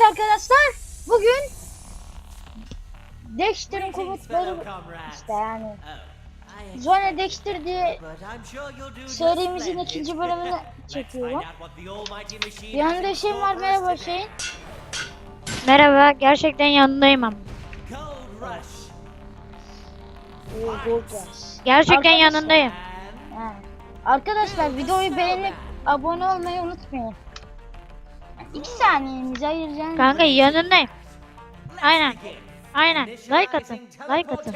Evet arkadaşlar bugün Dexter'ın komutları işte yani Zone Dexter diye serimizin ikinci bölümünü çekiyorum. Yanında Hüseyin var merhaba Hüseyin. Merhaba, gerçekten yanındayım ama. Gerçekten Arkadaşlar- yanındayım. Arkadaşlar videoyu beğenip abone olmayı unutmayın. İki saniyenizi ayıracağım. Kanka yanındayım. Aynen. Aynen. Like atın. Like atın.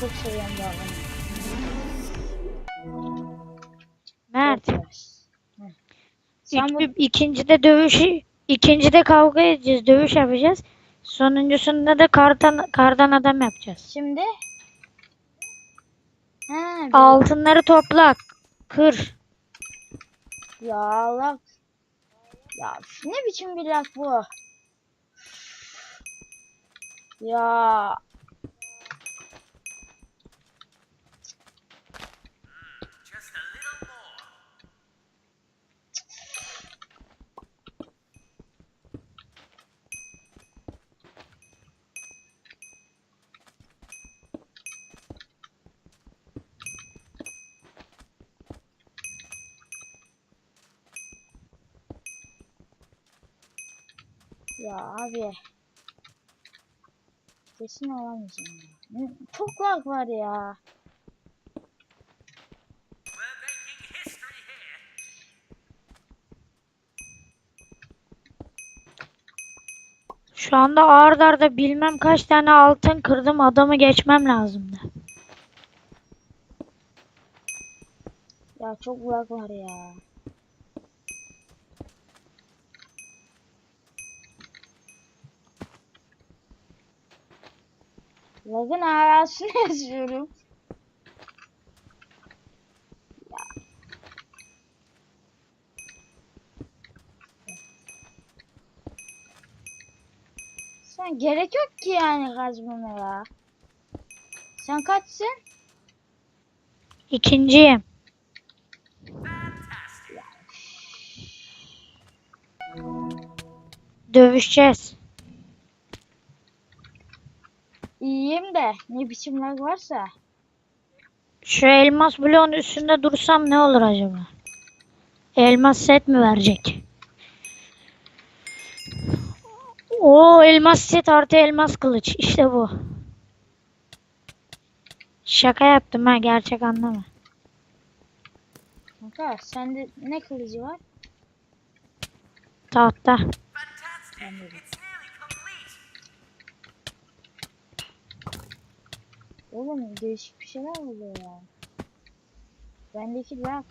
Çok seviyorum bu adamı. Mert. Sen bu- ikincide dövüş, ikincide kavga edeceğiz, dövüş yapacağız. Sonuncusunda da kardan, kardan adam yapacağız. Şimdi Ha, Altınları topla. Kır. Ya Allah. Ya ne biçim bir laf bu? Ya ya abi. Kesin alamayacağım ya. Çok lag var ya. Şu anda ard arda bilmem kaç tane altın kırdım adamı geçmem lazımdı. Ya çok lag var ya. Lagın arasını yazıyorum. Ya. Sen gerek yok ki yani kazmana ya. Sen kaçsın? İkinciyim. Dövüşeceğiz. İyiyim de ne biçim lag varsa. Şu elmas bloğun üstünde dursam ne olur acaba? Elmas set mi verecek? Oo elmas set artı elmas kılıç. İşte bu. Şaka yaptım ha gerçek anlama. Kanka sende ne kılıcı var? Tahta. Bende Oğlum değişik bir şeyler oluyor ya. Bendeki lag.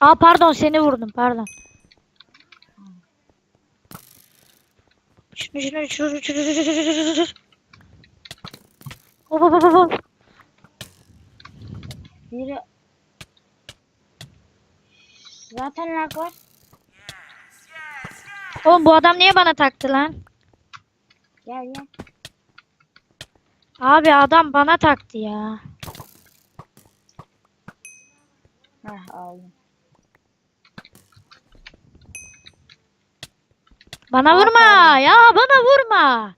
Aa pardon seni vurdum pardon. Şunu şunu şunu şunu şunu şunu şunu Hop hop hop hop. Biri... Zaten lag var. Oğlum bu adam niye bana taktı lan? Gel gel. Abi adam bana taktı ya. Heh aldım. Bana Aa, vurma ya bana vurma.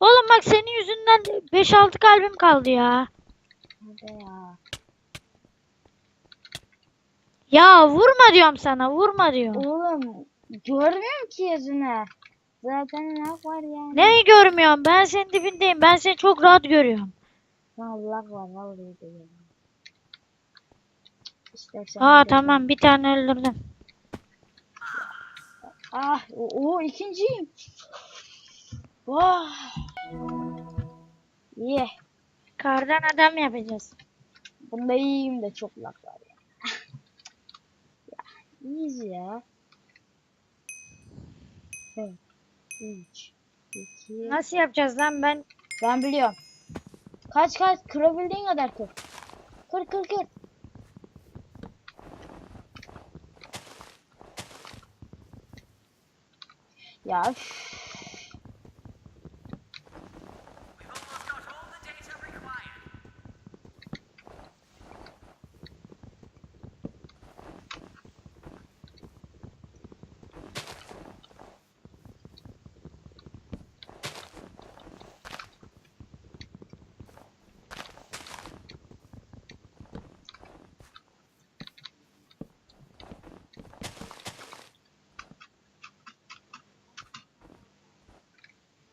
Oğlum bak senin yüzünden 5-6 kalbim kaldı ya. Hadi ya. Ya vurma diyorum sana vurma diyorum. Oğlum görmüyorum ki yüzünü. Zaten lag var yani. Neyi görmüyorum ben senin dibindeyim ben seni çok rahat görüyorum. Ha, lag var vallahi yani. İstersen Aa tamam bir tane öldürdüm. Ah, o, o ikinciyim. Vah. İyi. Kardan adam yapacağız. Bunda iyiyim de çok lag var ya. ya iyiyiz ya. Evet. 3 2 Nasıl yapacağız lan ben? Ben biliyorum. Kaç kaç kırabildiğin kadar kır. Kır kır kır. Ya üf.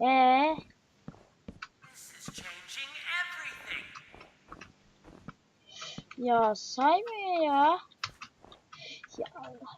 Ee? Ya saymıyor ya. Ya Allah.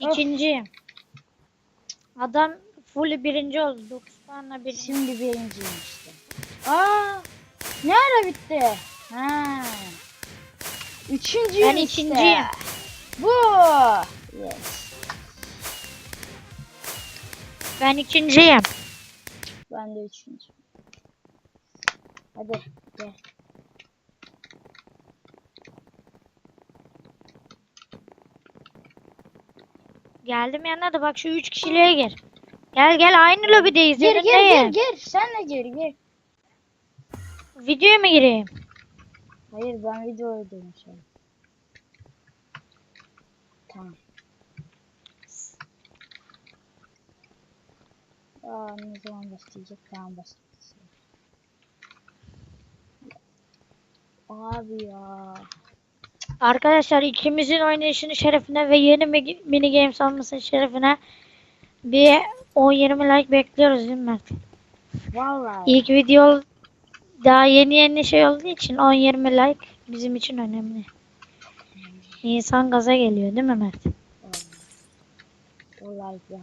İkinciyim. Adam full birinci oldu. 9 puanla birinci. Şimdi birinciyim işte. Aa, ne ara bitti? Ha. Üçüncüyüm Ben işte. ikinciyim. Bu. Yes. Ben ikinciyim. Ben de üçüncü. Hadi gel. Geldim yanına da bak şu üç kişiliğe gir. Gel gel aynı lobideyiz. Gir gir gir gir. Sen de gir gir. Videoya mı gireyim? Hayır ben videoyu diyorum şu an. Tamam. Aa ne zaman başlayacak? Tamam başlayacak. Abi ya. Arkadaşlar ikimizin oynayışının şerefine ve yeni mi- mini games almasının şerefine bir 10-20 like bekliyoruz değil mi Mert? Vallahi. İlk video daha yeni yeni şey olduğu için 10-20 like bizim için önemli. İnsan gaza geliyor değil mi Mert? Ya.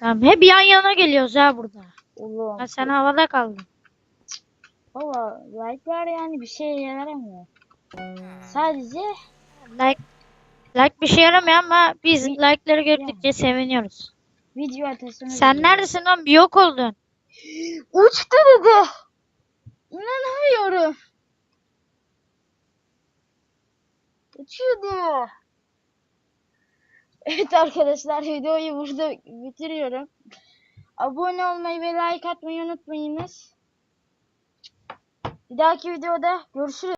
Tamam hep yan yana geliyoruz ha burada. Oğlum. Ha, sen havada kaldın. Baba like'lar yani bir şeye yaramıyor. Sadece Like like bir şey yaramıyor ama biz like'ları gördükçe seviniyoruz. video atasını Sen neredesin lan? Bir yok oldun. Uçtu dedi. İnanamıyorum. Uçuyordu. Evet arkadaşlar videoyu burada bitiriyorum. Abone olmayı ve like atmayı unutmayınız. Bir dahaki videoda görüşürüz.